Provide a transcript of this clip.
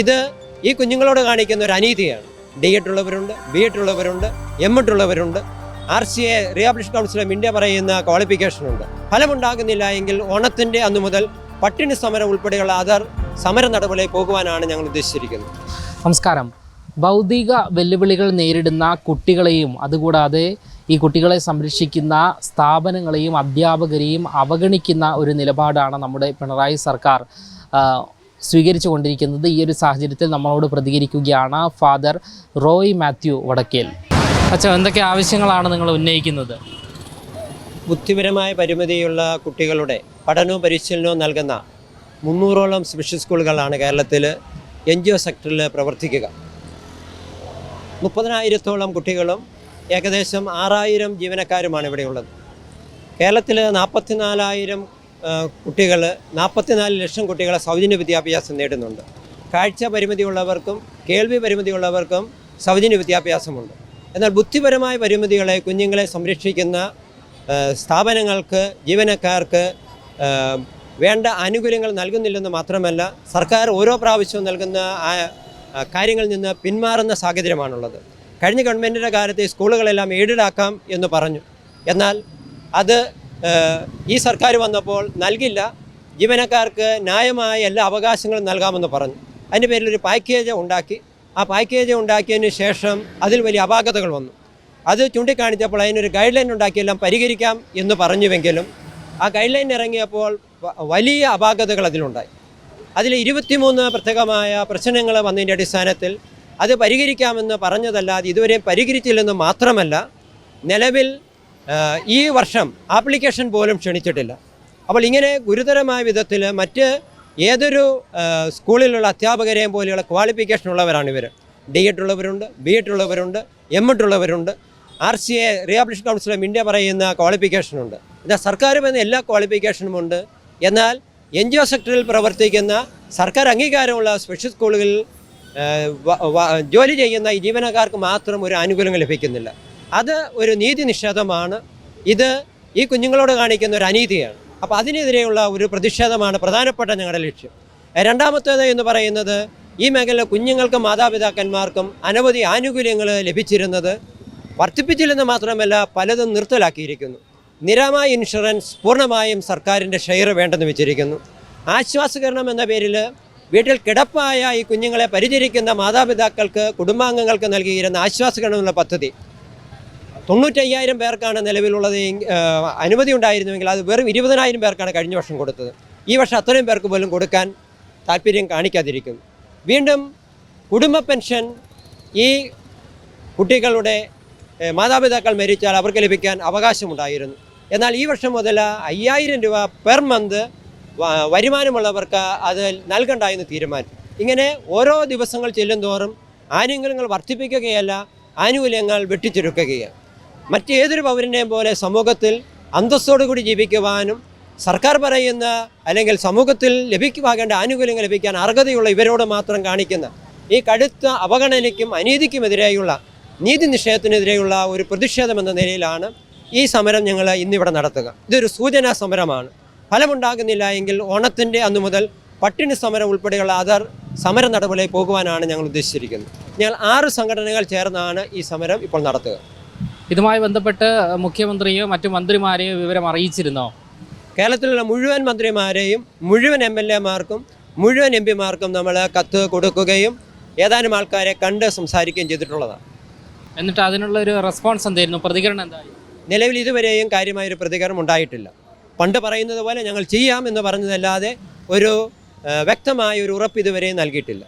ഇത് ഈ കുഞ്ഞുങ്ങളോട് കാണിക്കുന്ന ഒരു അനീതിയാണ്. ഡി എഡ് ഉള്ളവരുണ്ട് ബി എഡ് ഉള്ളവരുണ്ട് എം എഡ് ഉള്ളവരുണ്ട്. R C A rehabilitation council of India പറയുന്ന ക്വാളിഫിക്കേഷൻ ഉണ്ട്. ഫലമുണ്ടാകുന്നില്ല എങ്കിൽ ഓണത്തിന്റെ അന്നു മുതൽ പട്ടിണി സമരം ഉൾപ്പെടെയുള്ള അതർ സമര നടപടിയിൽ പോകുവാനാണ് ഞങ്ങൾ ഉദ്ദേശിച്ചിരിക്കുന്നത്. നമസ്കാരം. ഭൗതിക വെല്ലുവിളികൾ നേരിടുന്ന കുട്ടികളെയും അതുകൂടാതെ ഈ കുട്ടികളെ സംരക്ഷിക്കുന്ന സ്ഥാപനങ്ങളെയും അധ്യാപകരെയും അവഗണിക്കുന്ന ഒരു നിലപാടാണ് നമ്മുടെ പിണറായി സർക്കാർ. സ്വീകരിച്ചു കൊണ്ടിരിക്കുന്നത് ഈ ഒരു സാഹചര്യത്തിൽ നമ്മളോട് പ്രതികരിക്കുകയാണ് ഫാദർ റോയ് മാത്യു വടക്കേൽ. അച്ഛൻ എന്തൊക്കെ ആവശ്യങ്ങളാണ് നിങ്ങൾ ഉന്നയിക്കുന്നത്? ബുദ്ധിപരമായ പരിമിതിയുള്ള കുട്ടികളുടെ പഠനവും പരിശീലനവും നൽകുന്ന മുന്നൂറോളം സ്പെഷ്യൽ സ്കൂളുകളാണ് കേരളത്തിൽ എൻ ജി ഒ സെക്ടറിൽ പ്രവർത്തിക്കുക. മുപ്പതിനായിരത്തോളം കുട്ടികളും ഏകദേശം ആറായിരം ജീവനക്കാരുമാണ് ഇവിടെയുള്ളത്. കേരളത്തിൽ നാൽപ്പത്തിനാലായിരം കുട്ടികൾ നാൽപ്പത്തിനാല് ലക്ഷം കുട്ടികളെ സൗജന്യ വിദ്യാഭ്യാസം നേടുന്നുണ്ട്. കാഴ്ച പരിമിതിയുള്ളവർക്കും കേൾവി പരിമിതിയുള്ളവർക്കും സൗജന്യ വിദ്യാഭ്യാസമുണ്ട്. എന്നാൽ ബുദ്ധിപരമായ പരിമിതികളെ കുഞ്ഞുങ്ങളെ സംരക്ഷിക്കുന്ന സ്ഥാപനങ്ങൾക്ക് ജീവനക്കാർക്ക് വേണ്ട ആനുകൂല്യങ്ങൾ നൽകുന്നില്ലെന്ന് മാത്രമല്ല സർക്കാർ ഓരോ പ്രാവശ്യവും നൽകുന്ന കാര്യങ്ങളിൽ നിന്ന് പിന്മാറുന്ന സാഹചര്യമാണുള്ളത്. കഴിഞ്ഞ ഗവൺമെന്റിന്റെ കാലത്ത് സ്കൂളുകളെല്ലാം എയ്ഡഡ് ആക്കാം എന്ന് പറഞ്ഞു. എന്നാൽ അത് ഈ സർക്കാർ വന്നപ്പോൾ നൽകില്ല. ജീവനക്കാർക്ക് ന്യായമായ എല്ലാ അവകാശങ്ങളും നൽകാമെന്ന് പറഞ്ഞു. അതിന്റെ പേരിൽ ഒരു പാക്കേജ് ഉണ്ടാക്കി. ആ പാക്കേജ് ഉണ്ടാക്കിയതിന് ശേഷം അതിൽ വലിയ അപാകതകൾ വന്നു. അത് ചൂണ്ടിക്കാണിച്ചപ്പോൾ അതിനൊരു ഗൈഡ് ലൈൻ ഉണ്ടാക്കിയെല്ലാം പരിഹരിക്കാം എന്ന് പറഞ്ഞുവെങ്കിലും ആ ഗൈഡ് ലൈൻ ഇറങ്ങിയപ്പോൾ വലിയ അപാകതകൾ അതിലുണ്ടായി. അതിൽ ഇരുപത്തിമൂന്ന് പ്രത്യേകമായ പ്രശ്നങ്ങൾ വന്നതിന്റെ അടിസ്ഥാനത്തിൽ അത് പരിഹരിക്കാമെന്ന് പറഞ്ഞതല്ലാതെ ഇതുവരെയും പരിഹരിച്ചില്ലെന്ന് മാത്രമല്ല നിലവിൽ ഈ വർഷം ആപ്ലിക്കേഷൻ പോലും ക്ഷണിച്ചിട്ടില്ല. അപ്പോൾ ഇങ്ങനെ ഗുരുതരമായ വിധത്തിൽ മറ്റ് ഏതൊരു സ്കൂളിലുള്ള അധ്യാപകരെയും പോലെയുള്ള ക്വാളിഫിക്കേഷൻ ഉള്ളവരാണ് ഇവർ ഡി എഡ് ഉള്ളവരുണ്ട് ബി എഡ് ഉള്ളവരുണ്ട് എം എഡ് ഉള്ളവരുണ്ട്. R C A rehabilitation council of India പറയുന്ന ക്വാളിഫിക്കേഷനുണ്ട് എന്നാൽ സർക്കാർ പറയുന്ന എല്ലാ ക്വാളിഫിക്കേഷനും ഉണ്ട്. എന്നാൽ എൻ ജി ഒ സെക്ടറിൽ പ്രവർത്തിക്കുന്ന സർക്കാർ അംഗീകാരമുള്ള സ്പെഷ്യൽ സ്കൂളുകളിൽ ജോലി ചെയ്യുന്ന ഈ ജീവനക്കാർക്ക് മാത്രം ഒരു ആനുകൂല്യങ്ങൾ ലഭിക്കുന്നില്ല. അത് ഒരു നീതി നിഷേധമാണ് ഇത് ഈ കുഞ്ഞുങ്ങളോട് കാണിക്കുന്ന ഒരു അനീതിയാണ്. അപ്പോൾ അതിനെതിരെയുള്ള ഒരു പ്രതിഷേധമാണ് പ്രധാനപ്പെട്ട ഞങ്ങളുടെ ലക്ഷ്യം. രണ്ടാമത്തേത് എന്ന് പറയുന്നത് ഈ മേഖല കുഞ്ഞുങ്ങൾക്കും മാതാപിതാക്കന്മാർക്കും അനവധി ആനുകൂല്യങ്ങൾ ലഭിച്ചിരുന്നത് വർദ്ധിപ്പിച്ചില്ലെന്ന് മാത്രമല്ല പലതും നിർത്തലാക്കിയിരിക്കുന്നു. നിരമായ ഇൻഷുറൻസ് പൂർണമായും സർക്കാരിന്റെ ഷെയർ വേണ്ടെന്ന് വെച്ചിരിക്കുന്നു. ആശ്വാസകരണം എന്ന പേരിൽ വീട്ടിൽ കിടപ്പായ ഈ കുഞ്ഞുങ്ങളെ പരിചരിക്കുന്ന മാതാപിതാക്കൾക്ക് കുടുംബാംഗങ്ങൾക്ക് നൽകിയിരുന്ന ആശ്വാസകരണം പദ്ധതി. തൊണ്ണൂറ്റയ്യായിരം പേർക്കാണ് നിലവിലുള്ളത് അനുമതി ഉണ്ടായിരുന്നുവെങ്കിൽ അത് വെറും ഇരുപതിനായിരം പേർക്കാണ് കഴിഞ്ഞ വർഷം കൊടുത്തത്. ഈ വർഷം അത്രയും പേർക്ക് പോലും കൊടുക്കാൻ താല്പര്യം കാണിക്കാതിരിക്കും. വീണ്ടും കുടുംബ പെൻഷൻ ഈ കുട്ടികളുടെ മാതാപിതാക്കൾ മരിച്ചാൽ അവർക്ക് ലഭിക്കാൻ അവകാശമുണ്ടായിരുന്നു. എന്നാൽ ഈ വർഷം മുതൽ അയ്യായിരം രൂപ പെർ മന്ത് വരുമാനമുള്ളവർക്ക് അത് നൽകണ്ട എന്ന് തീരുമാനം ഇങ്ങനെ ഓരോ ദിവസങ്ങൾ ചെല്ലും തോറും ആനുകൂല്യങ്ങൾ വർദ്ധിപ്പിക്കുകയല്ല ആനുകൂല്യങ്ങൾ വെട്ടിച്ചുരുക്കുകയാണ്. മറ്റേതൊരു പൗരനെയും പോലെ സമൂഹത്തിൽ അന്തസ്സോടുകൂടി ജീവിക്കുവാനും സർക്കാർ പറയുന്ന അല്ലെങ്കിൽ സമൂഹത്തിൽ ലഭിക്കുവാകേണ്ട ആനുകൂല്യങ്ങൾ ലഭിക്കാൻ അർഹതയുള്ള ഇവരോട് മാത്രം കാണിക്കുന്ന ഈ കടുത്ത അവഗണനയ്ക്കും അനീതിക്കുമെതിരെയുള്ള നീതി നിഷേധത്തിനെതിരെയുള്ള ഒരു പ്രതിഷേധം എന്ന നിലയിലാണ് ഈ സമരം ഞങ്ങൾ ഇന്നിവിടെ നടത്തുക. ഇതൊരു സൂചനാ സമരമാണ്. ഫലമുണ്ടാകുന്നില്ല എങ്കിൽ ഓണത്തിന്റെ അന്നു മുതൽ പട്ടിണി സമരം ഉൾപ്പെടെയുള്ള അതർ സമര നടപടിയിൽ പോകുവാനാണ് ഞങ്ങൾ ഉദ്ദേശിച്ചിരിക്കുന്നത്. ഞങ്ങൾ ആറ് സംഘടനകൾ ചേർന്നാണ് ഈ സമരം ഇപ്പോൾ നടത്തുക. ഇതുമായി ബന്ധപ്പെട്ട് മുഖ്യമന്ത്രിയോ മറ്റു മന്ത്രിമാരെയോ വിവരം അറിയിച്ചിരുന്നോ? കേരളത്തിലുള്ള മുഴുവൻ മന്ത്രിമാരെയും മുഴുവൻ എം എൽ എമാർക്കും മുഴുവൻ എം പിമാർക്കും നമ്മൾ കത്ത് കൊടുക്കുകയും ഏതാനും ആൾക്കാരെ കണ്ട് സംസാരിക്കുകയും ചെയ്തിട്ടുള്ളതാണ്. എന്നിട്ട് അതിനുള്ള ഒരു റെസ്പോൺസ് എന്തായിരുന്നു? പ്രതികരണം എന്തായിരുന്നു നിലവിൽ ഇതുവരെയും കാര്യമായൊരു പ്രതികരണം ഉണ്ടായിട്ടില്ല. പണ്ട് പറയുന്നത് പോലെ ഞങ്ങൾ ചെയ്യാം എന്ന് പറഞ്ഞതല്ലാതെ ഒരു വ്യക്തമായ ഒരു ഉറപ്പ് ഇതുവരെയും നൽകിയിട്ടില്ല.